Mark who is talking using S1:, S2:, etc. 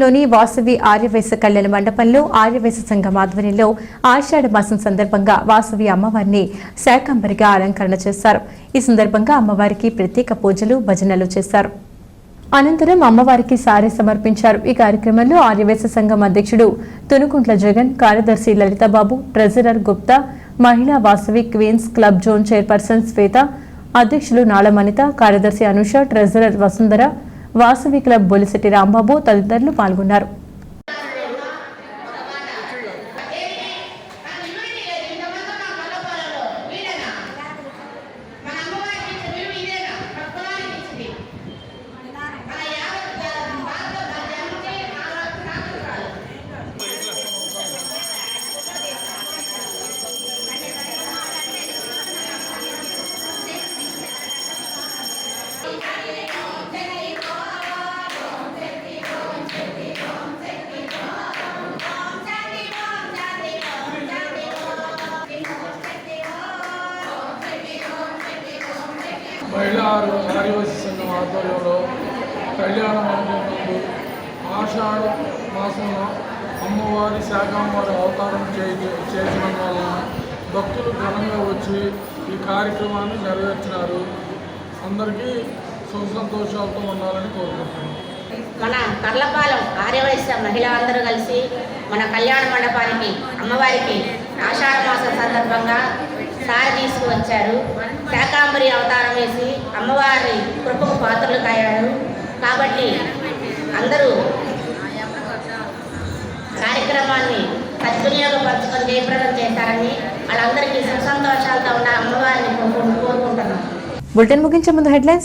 S1: లోని వాసవి ఆర్యవైశ్య కళ్యాణ మండపంలో ఆర్యవైశ్య సంఘం ఆధ్వర్యంలో ఆషాఢ మాసం సందర్భంగా వాసవి అమ్మవారిని శాకంబరిగా అలంకరణ చేశారు. ఈ సందర్భంగా అమ్మవారికి ప్రత్యేక పూజలు భజనలు చేశారు. అనంతరం అమ్మవారికి సారీ సమర్పించారు. ఈ కార్యక్రమంలో ఆర్యవేశ సంఘం అధ్యక్షుడు తునుకుంట్ల జగన్ కార్యదర్శి లలితబాబు ట్రెజరర్ గుప్తా మహిళా Vasavi queens club zone chairperson Swetha అధ్యక్షులు నాళమణిత కార్యదర్శి అనుష ట్రెజరర్ వసుంధర వాసవి క్లబ్ బొలిశెట్టి రాంబాబు తదితరులు పాల్గొన్నారు
S2: మహిళా ఆదివాసీ సంఘం ఆధ్వర్యంలో కళ్యాణ మండపంలో ఆషాఢ మాసంలో అమ్మవారి శాఖాంవారి అవతారం చేయ చేసిన వలన భక్తులు ఘనంగా వచ్చి ఈ కార్యక్రమాన్ని నెరవేర్చినారు. అందరికీ సుఖ సంతోషాలతో ఉండాలని కోరుకుంటున్నాను.
S3: మన కర్లపాలెం ఆర్యవైశ్య మహిళలందరూ కలిసి మన కళ్యాణ మండపానికి అమ్మవారికి ఆషాఢ మాసం సందర్భంగా సారి తీసుకువచ్చారు. శాకాంబరి అవతారం వేసి అమ్మవారి కృపకు పాత్రలు కాయారు. కాబట్టి అందరూ కార్యక్రమాన్ని సద్వినియోగపరచుకొని జయప్రదం చేశారని వాళ్ళందరికీ సుఖ సంతోషాలతో ఉన్న అమ్మవారిని కోరుకుంటున్నాం.
S1: బులెటిన్ ముగించే ముందు హెడ్లైన్స్